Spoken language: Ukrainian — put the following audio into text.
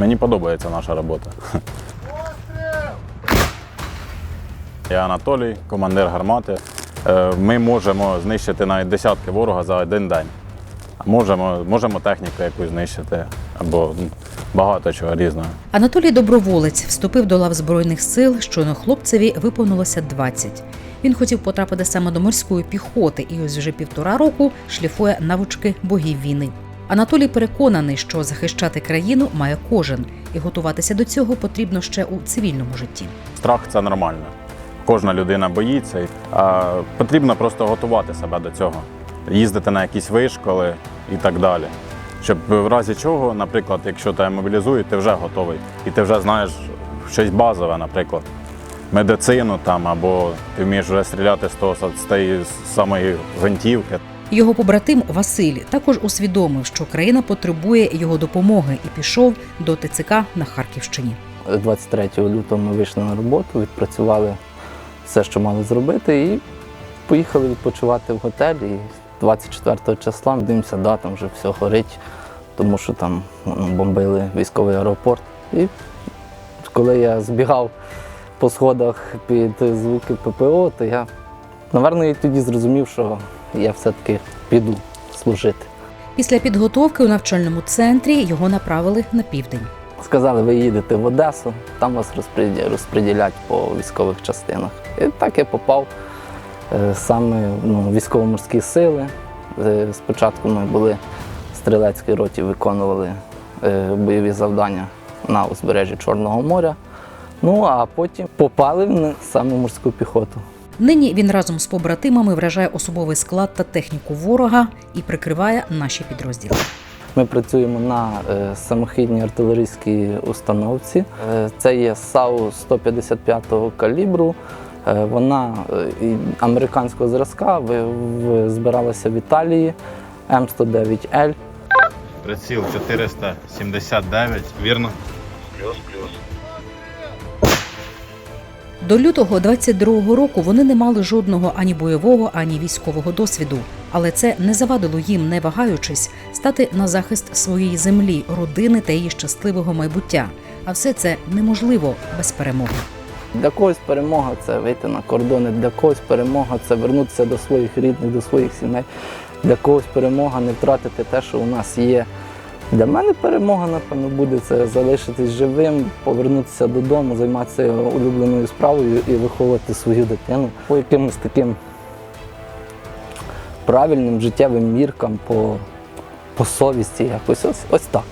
Мені подобається наша робота. Я Анатолій, командир гармати. Е, Ми можемо знищити навіть десятки ворога за один день. Можемо, можемо техніку якусь знищити або багато чого різного. Анатолій Доброволець вступив до лав збройних сил, щойно хлопцеві виповнилося 20. Він хотів потрапити саме до морської піхоти, і ось вже півтора року шліфує навички богів війни. Анатолій переконаний, що захищати країну має кожен, і готуватися до цього потрібно ще у цивільному житті. Страх це нормально. Кожна людина боїться. А потрібно просто готувати себе до цього, їздити на якісь вишколи і так далі. Щоб в разі чого, наприклад, якщо тебе мобілізують, ти вже готовий. І ти вже знаєш щось базове, наприклад, медицину там, або ти вмієш вже стріляти з того з тієї самої гвинтівки. Його побратим Василь також усвідомив, що країна потребує його допомоги і пішов до ТЦК на Харківщині. 23 лютого ми вийшли на роботу, відпрацювали все, що мали зробити, і поїхали відпочивати в готель. І 24 числа дивимося, да, там вже все горить, тому що там ну, бомбили військовий аеропорт. І коли я збігав по сходах під звуки ППО, то я, напевно, і тоді зрозумів, що я все-таки піду служити. Після підготовки у навчальному центрі його направили на південь. Сказали, ви їдете в Одесу, там вас розподілять по військових частинах. І так я попав е, саме ну, військово-морські сили. Е, Спочатку ми були в стрілецькій роті, виконували е, бойові завдання на узбережжі Чорного моря. Ну а потім попали в саме морську піхоту. Нині він разом з побратимами вражає особовий склад та техніку ворога і прикриває наші підрозділи. Ми працюємо на е, самохідній артилерійській установці. Е, Це є САУ 155 калібру. Е, Вона е, американського зразка збиралася в Італії М109Л. Приціл 479, вірно? До лютого 22-го року вони не мали жодного ані бойового, ані військового досвіду, але це не завадило їм, не вагаючись, стати на захист своєї землі, родини та її щасливого майбуття. А все це неможливо без перемоги. Для когось перемога це вийти на кордони, для когось перемога це вернутися до своїх рідних, до своїх сімей. Для когось перемога не втратити те, що у нас є. Для мене перемога, напевно, буде це залишитись живим, повернутися додому, займатися улюбленою справою і виховувати свою дитину по якимось таким правильним життєвим міркам, по, по совісті якось. Ось, ось так.